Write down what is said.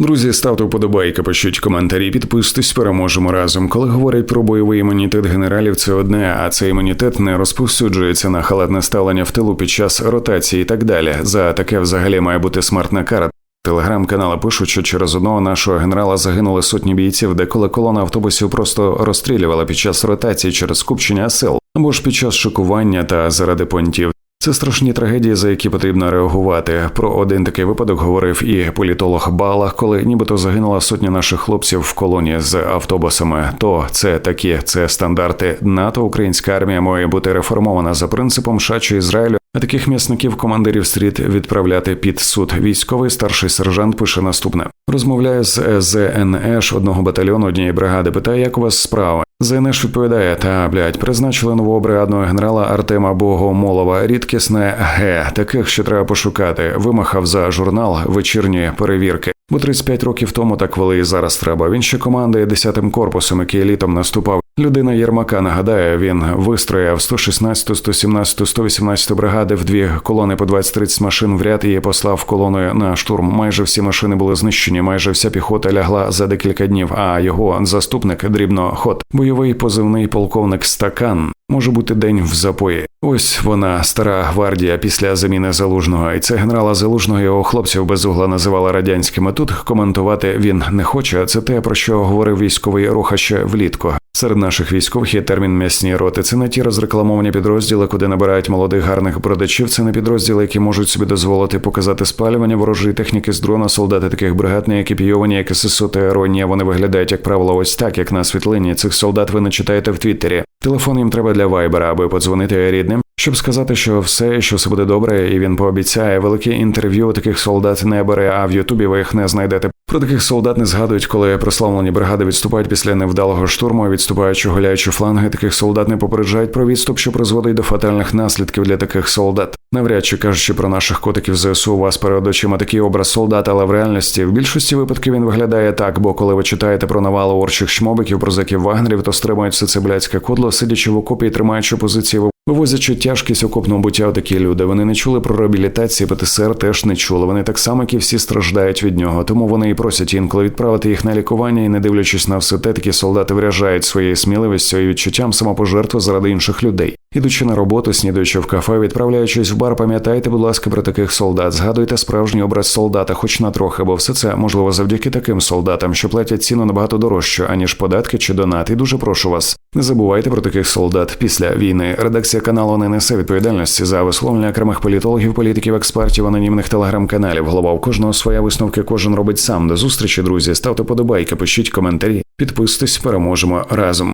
Друзі, ставте вподобайки, пишіть коментарі, підписуйтесь, переможемо разом. Коли говорять про бойовий імунітет генералів, це одне, а цей імунітет не розповсюджується на халатне ставлення в тилу під час ротації і так далі. За таке взагалі має бути смертна кара. Телеграм-канали пишуть, що через одного нашого генерала загинули сотні бійців, де коли колона автобусів просто розстрілювала під час ротації через скупчення сил або ж під час шокування та заради понтів. Це страшні трагедії, за які потрібно реагувати. Про один такий випадок говорив і політолог Балах, коли нібито загинула сотня наших хлопців в колоні з автобусами. То це такі це стандарти НАТО. Українська армія має бути реформована за принципом США чи Ізраїлю. А таких м'ясників командирів слід відправляти під суд. Військовий старший сержант пише наступне: розмовляє з ЗНЕШ одного батальйону однієї бригади. Питає, як у вас справа. ЗНЕШ відповідає: та блядь, призначили нового бригадного генерала Артема Богомолова. Рідкісне ге, таких що треба пошукати. Вимахав за журнал вечірні перевірки. Бо 35 років тому так вели і зараз треба. Він ще командує 10-тим корпусом, який літом наступав. Людина Єрмака нагадає, він вистроїв 116, 117, 118 бригади в дві колони по 20-30 машин в ряд і послав колоною на штурм. Майже всі машини були знищені, майже вся піхота лягла за декілька днів. А його заступник дрібно ход, бойовий позивний полковник Стакан. Може бути день в запої. Ось вона, стара гвардія після заміни залужного, і це генерала залужного його хлопців без угла називали радянськими. Тут коментувати він не хоче. Це те про що говорив військовий руха ще влітку. Серед наших військових є термін м'ясні роти. Це не ті розрекламовані підрозділи, куди набирають молодих гарних бродачів. Це не підрозділи, які можуть собі дозволити показати спалювання ворожої техніки з дрона. Солдати таких бригад не екіпійовані, як ССУ та Аронія. Вони виглядають як правило, ось так, як на світлині. Цих солдат ви не читаєте в Твіттері. Телефон їм треба для вайбера, аби подзвонити рідним. Щоб сказати, що все, що все буде добре, і він пообіцяє велике інтерв'ю таких солдат не бере, а в Ютубі ви їх не знайдете. Про таких солдат не згадують, коли прославлені бригади відступають після невдалого штурму, відступаючи гуляючи фланги. Таких солдат не попереджають про відступ, що призводить до фатальних наслідків для таких солдат. Навряд чи кажучи про наших котиків ЗСУ, у вас перед очима такий образ солдата, але в реальності в більшості випадків він виглядає так. Бо коли ви читаєте про навалу орчих шмобиків, про заків вагнерів, то стримують все це блядське кодло, сидячи в окопі і тримаючи позиції Вивозячи тяжкість окопного буття такі люди. Вони не чули про реабілітацію, ПТСР теж не чули. Вони так само, як і всі страждають від нього. Тому вони і просять інколи відправити їх на лікування і, не дивлячись на все те, такі солдати вражають своєю сміливістю і відчуттям самопожертви заради інших людей. Ідучи на роботу, снідаючи в кафе, відправляючись в бар, пам'ятайте, будь ласка, про таких солдат. Згадуйте справжній образ солдата, хоч на трохи, бо все це можливо завдяки таким солдатам, що платять ціну набагато дорожче, аніж податки чи донати. Дуже прошу вас, не забувайте про таких солдат після війни. Редакція каналу не несе відповідальності за висловлення окремих політологів, політиків, експертів, анонімних телеграм-каналів. Голова у кожного своя висновки, кожен робить сам. До зустрічі, друзі. Ставте подобайки, пишіть коментарі, підписуйтесь, переможемо разом.